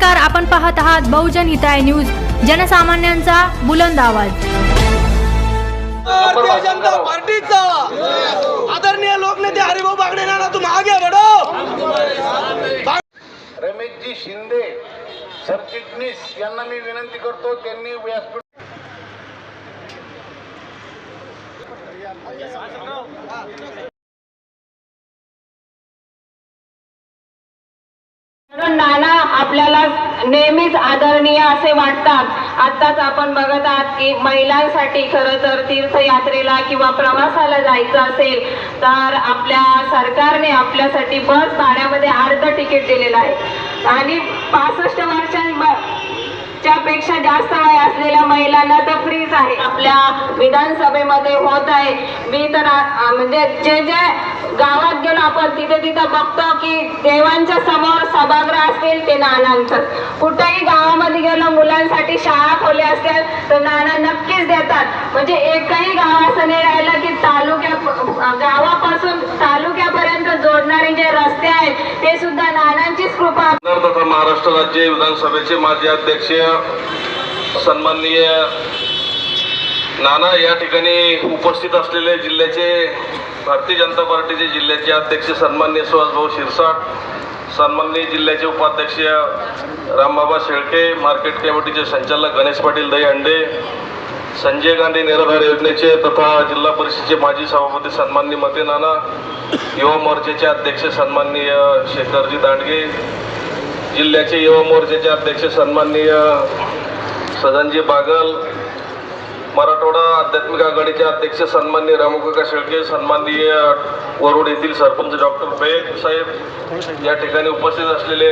नमस्कार आपण पाहत आहात बहुजन हिताय न्यूज. जनसामान्यांचा बुलंद आवाज. भारतीय जनता पार्टीचा आदरणीय लोकनेते हरिभाऊ बागडे ना तुम आगे बढ़ो रमेशजी शिंदे सरचिटणीस यांना मी विनंती करतो त्यांनी व्यासपीठ आपल्याला नेहमीच आदरणीय असे वाटतात. आत्ताच आपण बघत आहात की महिलांसाठी खरं तर तीर्थयात्रेला किंवा प्रवासाला जायचं असेल तर आपल्या सरकारने आपल्यासाठी बस भाड्यामध्ये अर्ध तिकीट दिलेलं आहे. आणि पासष्ट वर्षां च्यापेक्षा जास्त वय असलेल्या महिलांना तर फ्रीज आहे. आपल्या विधानसभेमध्ये होत आहे. मी तर म्हणजे जे जे गावात गेलो आपण तिथे तिथं बघतो की देवांच्या समोर सभागृह असतील ते नानांचं. कुठेही गावामध्ये गेलो मुलांसाठी शाळा खोल्या असतील तर नाना नक्कीच देतात. म्हणजे एकही गाव असं नाही राहिलं की तालुक्या गावापासून तालुक्यापर्यंत जोडणारे जे रस्ते आहेत ते सुद्धा नानांचीच कृपा. तथा महाराष्ट्र राज्य विधानसभेचे माजी अध्यक्ष सन्माननीय नाना या ठिकाणी उपस्थित असलेले जिल्ह्याचे भारतीय जनता पार्टीचे जिल्ह्याचे अध्यक्ष सन्माननीय सुहासभाऊ शिरसाट सन्माननीय जिल्ह्याचे उपाध्यक्ष रामबाबा शेळके मार्केट कमिटीचे संचालक गणेश पाटील दहीहंडे संजय गांधी निराधार योजनेचे तथा जिल्हा परिषदेचे माजी सभापती सन्माननीय मते नाना युवा मोर्चाचे अध्यक्ष सन्माननीय शेखरजी दांडगे जिल्ह्याचे युवा मोर्चाचे अध्यक्ष सन्माननीय सदनजी बागल मराठवाडा आध्यात्मिक आघाडीचे अध्यक्ष सन्माननीय रामकाका शेळके सन्माननीय वरुड येथील सरपंच डॉक्टर बेग साहेब या ठिकाणी उपस्थित असलेले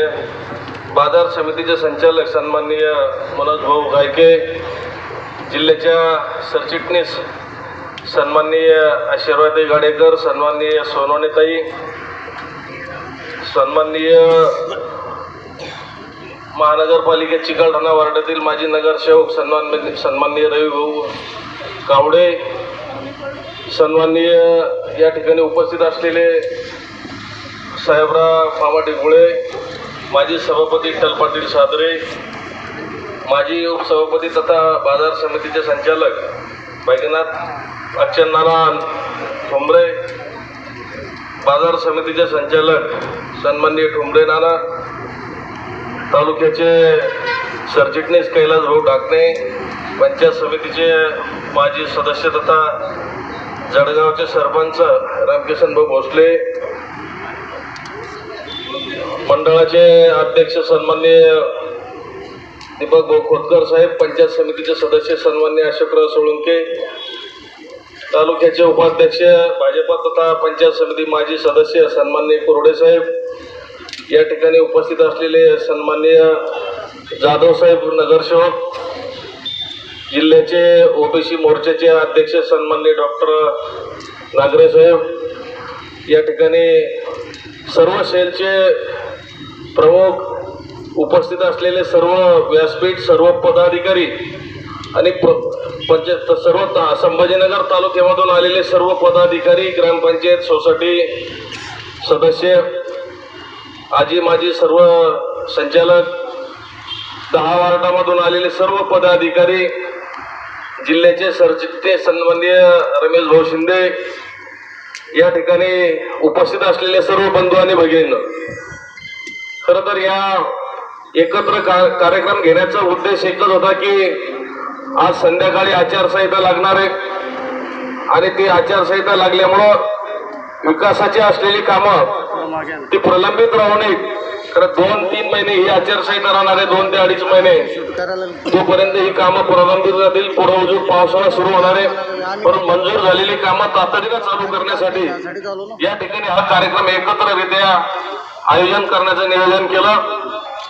बाजार समितीचे संचालक सन्माननीय मनोज भाऊ गायके जिल्ह्याच्या सरचिटणीस सन्माननीय आशीर्वादी गाडेकर सन्माननीय सोनवणेताई सन्माननीय महानगरपालिका चिकलठाणा वार्डातील माजी नगरसेवक सन्मान सन्माननीय रविभाऊ कावडे सन्माननीय या ठिकाणी उपस्थित असलेले साहेबराव मामा डिगुळे माजी सभापती विठ्ठल पाटील सादरे माजी उपसभापती तथा बाजार समितीचे संचालक बैजनाथ अच्चनारायण ठोंबरे बाजार समितीचे संचालक सन्माननीय ठोंबरे नाना तालुक्याचे सरचिटणीस कैलास भाऊ डाकणे पंचायत समितीचे माजी सदस्य तथा जळगावचे सरपंच रामकिशन भाऊ भोसले मंडळाचे अध्यक्ष सन्माननीय दीपक भाऊ खोतकर साहेब पंचायत समितीचे सदस्य सन्मान्य अशोकराव सोळंके तालुक्याचे उपाध्यक्ष भाजपा तथा पंचायत समिती माजी सदस्य सन्मान्य कुरडे साहेब या ठिकाणी उपस्थित असलेले सन्माननीय जाधवसाहेब नगरसेवक जिल्ह्याचे ओबीसी मोर्चाचे अध्यक्ष सन्माननीय डॉक्टर नागरे साहेब या ठिकाणी सर्व सेलचे प्रमुख उपस्थित असलेले सर्व व्यासपीठ सर्व पदाधिकारी आणि प पंचायत सर्व ता संभाजीनगर तालुक्यामधून आलेले सर्व पदाधिकारी ग्रामपंचायत सोसायटी सदस्य आजी माजी सर्व संचालक दहा वार्डामधून आलेले सर्व पदाधिकारी जिल्ह्याचे सरचिटणीस सन्माननीय रमेश भाऊ शिंदे या ठिकाणी उपस्थित असलेले सर्व बंधू आणि भगिनींनो खरं तर या एकत्र का कार्यक्रम घेण्याचा उद्देश एकच होता की आज संध्याकाळी आचारसंहिता लागणार आहे आणि ती आचारसंहिता लागल्यामुळं विकासाची असलेली कामं ती प्रलंबित राहू नयेत खरं दोन तीन महिने ही आचारसंहिता राहणार आहे दोन ते अडीच महिने. तोपर्यंत ही कामं प्रलंबित राहतील. पुढे अजून पावसाळा सुरू होणार आहे. पण मंजूर झालेली कामं तातडीनं चालू करण्यासाठी या ठिकाणी हा कार्यक्रम एकत्ररित्या आयोजन करण्याचं नियोजन केलं.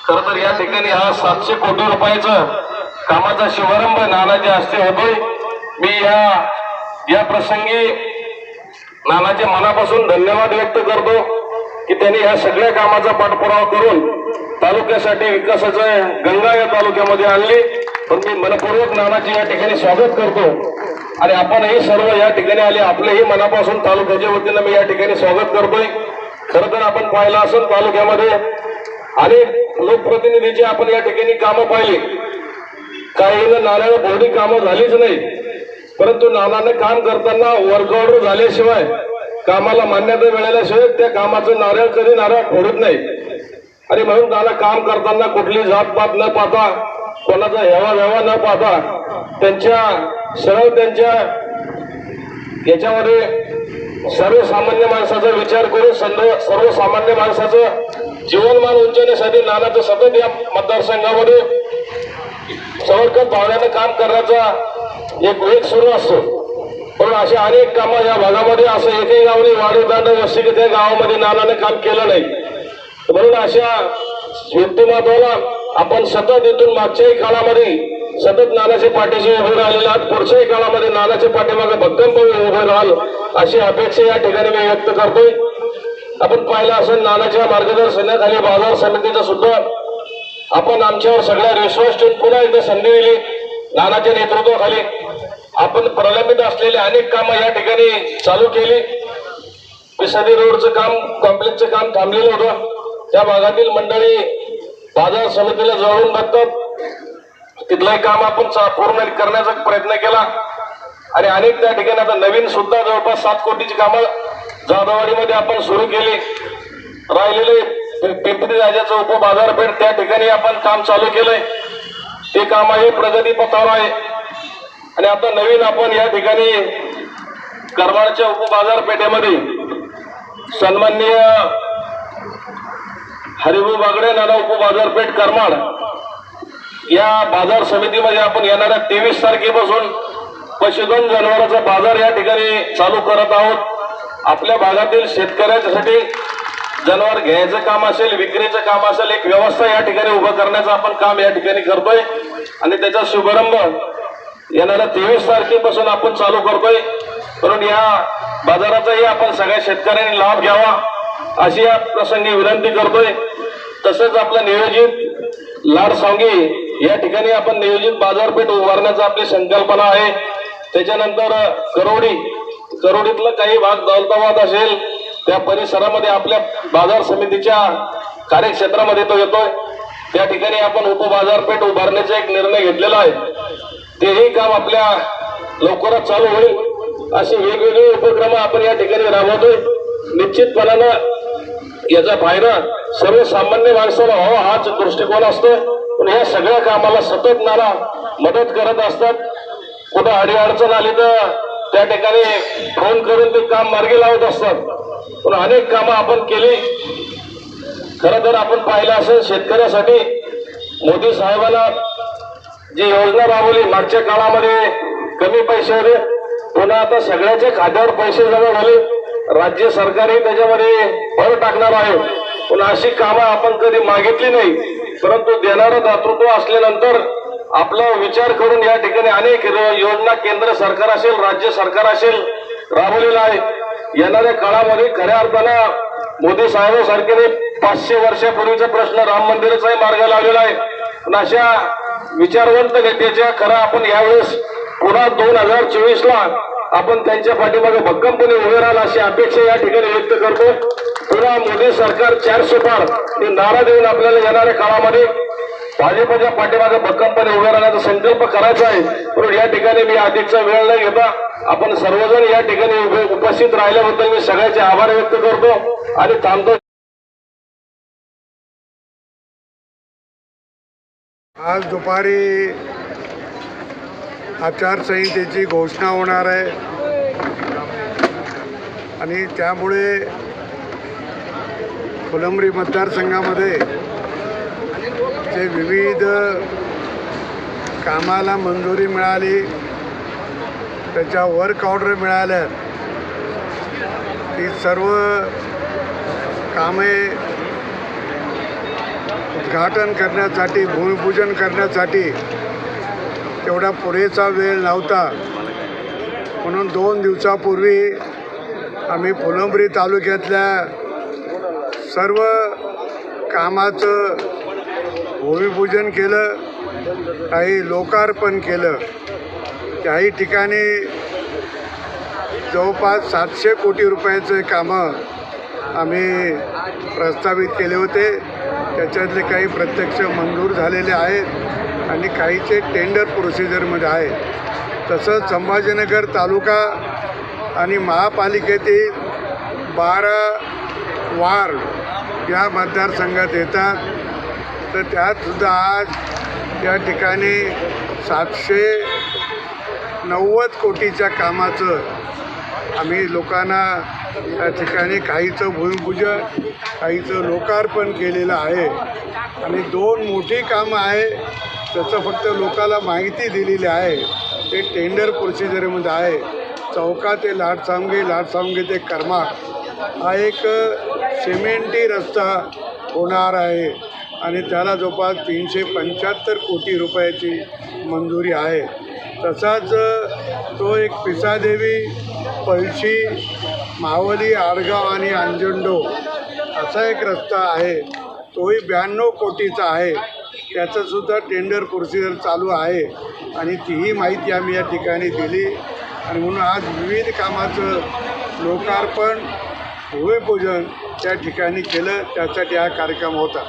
खरं तर या ठिकाणी हा सातशे कोटी रुपयाचं कामाचा शुभारंभ नानाच्या हस्ते होतोय. मी या या प्रसंगी नानाच्या मनापासून धन्यवाद व्यक्त करतो. की त्यांनी या सगळ्या कामाचा पाठपुरावा करून तालुक्यासाठी विकासाचं गंगा या तालुक्यामध्ये आणली. पण मी मनपूर्वक नानाचे या ठिकाणी स्वागत करतो. आणि आपणही सर्व या ठिकाणी आले आपलेही मनापासून तालुक्याच्या वतीनं मी या ठिकाणी स्वागत करतोय. खरं तर आपण पाहिलं असेल तालुक्यामध्ये अनेक लोकप्रतिनिधीची आपण या ठिकाणी कामं पाहिली. काही नाण्याला बोर्डी कामं झालीच नाही. परंतु नानाने काम करताना वर्कआउट झाल्याशिवाय कामाला मान्यता मिळाल्याशिवाय त्या कामाचं नारळ कधी नारळ फोडत नाही. आणि म्हणून त्याला काम करताना कुठली जातपात न पाहता कोणाचा हेवा व्यवा न पाहता त्यांच्या सरळ त्यांच्या याच्यामध्ये सर्वसामान्य माणसाचा विचार करून सर्व सर्वसामान्य माणसाचं जीवनमान उंचवण्यासाठी नानाचं सतत या मतदारसंघामध्ये सवरकर भावनेनं काम करण्याचा एक वेग सुरू असतो. म्हणून असे अनेक कामं या भागामध्ये असं एकही गावने वाढीव वस्ती त्या गावामध्ये नानाने काम केलं नाही. म्हणून अशा व्यक्तिमत्वाला आपण सतत इथून मागच्याही काळामध्ये सतत नानाच्या पाठीशी उभे राहिलेले आहात. पुढच्याही काळामध्ये नानाच्या पाठीमागे भक्कमपणे उभे राहाल अशी अपेक्षा या ठिकाणी मी व्यक्त करतोय. आपण पाहिलं असेल नानाच्या मार्गदर्शनाखाली बाजार समितीचा सुद्धा आपण आमच्यावर सगळ्या विश्वास ठेवून पुन्हा एकदा संधी दिली. नानाच्या नेतृत्वाखाली आपण प्रलंबित असलेले अनेक कामं या ठिकाणी चालू केली. पिसादी रोडचं काम कॉम्प्लेक्सचं काम थांबलेलं होतं. त्या भागातील मंडळी बाजार समितीला जवळून बघतात तिथलंही काम आपण पूर्ण करण्याचा प्रयत्न केला. आणि अनेक त्या ठिकाणी आता नवीन सुद्धा जवळपास सात कोटीची कामं जाधववाडीमध्ये आपण सुरू केली. राहिलेले पिंपरी राजाचं उपबाजारपेठ त्या ठिकाणी आपण काम चालू केलंय. ते काम आहे प्रगती पथावर आहे. आणि आता नवीन आपण या ठिकाणी करमाळच्या उपबाजारपेठेमध्ये सन्माननीय हरिभाऊ बागडे नाना उपबाजारपेठ करमाळ या बाजार समितीमध्ये आपण येणाऱ्या तेवीस तारखेपासून पशुधन जनावरांचा बाजार या ठिकाणी चालू करत आहोत. आपल्या भागातील शेतकऱ्यांच्यासाठी जनावर घ्यायचं काम असेल विक्रीचं काम असेल एक व्यवस्था या ठिकाणी उभं करण्याचं आपण काम या ठिकाणी करतोय. आणि त्याचा शुभारंभ येणाऱ्या तेवीस तारखेपासून आपण चालू करतोय. म्हणून या बाजाराचाही आपण सगळ्या शेतकऱ्यांनी लाभ घ्यावा अशी या प्रसंगी विनंती करतोय. तसंच आपलं नियोजित लाडसांगी या ठिकाणी आपण नियोजित बाजारपेठ उभारण्याचा आपली संकल्पना आहे. त्याच्यानंतर करोडी करोडीतलं काही भाग दौलताबाद असेल त्या परिसरामध्ये आपल्या बाजार समितीच्या कार्यक्षेत्रामध्ये तो येतोय. त्या ठिकाणी आपण उपबाजारपेठ उभारण्याचा एक निर्णय घेतलेला आहे. तेही काम आपल्या लवकरात चालू होईल. असे वेगवेगळे उपक्रम आपण या ठिकाणी राबवतोय. निश्चितपणानं याचा फायदा सर्वसामान्य माणसाला व्हावा हाच दृष्टिकोन असतो. पण या सगळ्या कामाला सतत नाना मदत करत असतात. कुठं अडीअडचण आली तर त्या ठिकाणी फोन करून ते काम मार्गी लावत असतात. पण अनेक कामं आपण केली. खरं तर आपण पाहिलं असेल शेतकऱ्यासाठी मोदी साहेबांना जी योजना राबवली मागच्या काळामध्ये कमी पैशामध्ये पुन्हा आता सगळ्याच्या खात्यावर पैसे जमा झाले. राज्य सरकारही त्याच्यामध्ये भर टाकणार आहे. पण अशी कामं आपण कधी मागितली नाही. परंतु देणारं दातृत्व असल्यानंतर आपला विचार करून या ठिकाणी अनेक योजना केंद्र सरकार असेल राज्य सरकार असेल राबवलेला आहे. येणाऱ्या काळामध्ये खऱ्या अर्थानं मोदी साहेबांसारखे पाचशे वर्षापूर्वीचा प्रश्न राम मंदिराचाही मार्ग लावलेला आहे. पण अशा विचारवंत नेत्याच्या खरं आपण यावेळेस पुन्हा दोन हजार चोवीस ला आपण त्यांच्या पाठीमागे भक्कमपणे उभे राहाल अशी अपेक्षा या ठिकाणी व्यक्त करतो. पुन्हा मोदी सरकार चारशे पार हे नारा देऊन आपल्याला येणाऱ्या काळामध्ये भाजपच्या पाठीमागे भक्कमपणे उभे राहण्याचा संकल्प करायचा आहे. म्हणून या ठिकाणी मी अधिकचा वेळ न घेता आपण सर्वजण या ठिकाणी उभे उपस्थित राहिल्याबद्दल मी सगळ्याचे आभार व्यक्त करतो आणि थांबतो. आज दुपारी आचारसंहितेची घोषणा होणार आहे. आणि त्यामुळे फुलंबरी मतदारसंघामध्ये जे विविध कामाला मंजुरी मिळाली त्याच्या वर्क ऑर्डर मिळाल्या ती सर्व कामे उद्घाटन करण्यासाठी भूमिपूजन करण्यासाठी तेवढा पुरेसा वेळ नव्हता. म्हणून दोन दिवसापूर्वी आम्ही फुलंब्री तालुक्यातल्या सर्व कामाचं भूमिपूजन केलं काही लोकार्पण केलं. त्याही ठिकाणी जवळपास सातशे कोटी रुपयाचे कामं आम्ही प्रस्तावित केले होते. त्याच्यातले काही प्रत्यक्ष मंजूर झालेले आहेत आणि काहीचे टेंडर प्रोसिजरमध्ये आहे तसंच संभाजीनगर तालुका आणि महापालिकेतील बारा वार्ड या मतदारसंघात येतात. तर त्यातसुद्धा आज या ठिकाणी सातशे नव्वद कोटीच्या कामाचं आम्ही लोकांना या ठिकाणी काहीचं भूमिपूजन काहीचं लोकार्पण केलेलं आहे. आणि दोन मोठी कामं आहे त्याचं फक्त लोकाला माहिती दिलेली आहे. ते टेंडर प्रोसिजरमध्ये आहे. चौका ते लाटसामगे लाटसामगे ते कर्मा हा एक सिमेंटी रस्ता होणार आहे. आणि त्याला जवळपास तीनशे पंच्याहत्तर कोटी रुपयाची मंजुरी आहे. तसाच तो एक पिसादेवी पळशी मावली आडगाव आणि अंजंडो असा एक रस्ता आहे. तोही ब्याण्णव कोटीचा आहे. त्याचंसुद्धा टेंडर प्रोसिजर चालू आहे. आणि तीही माहिती आम्ही या ठिकाणी दिली. आणि म्हणून आज विविध कामाचं लोकार्पण भूमिपूजन त्या ठिकाणी केलं. त्यासाठी हा कार्यक्रम होता.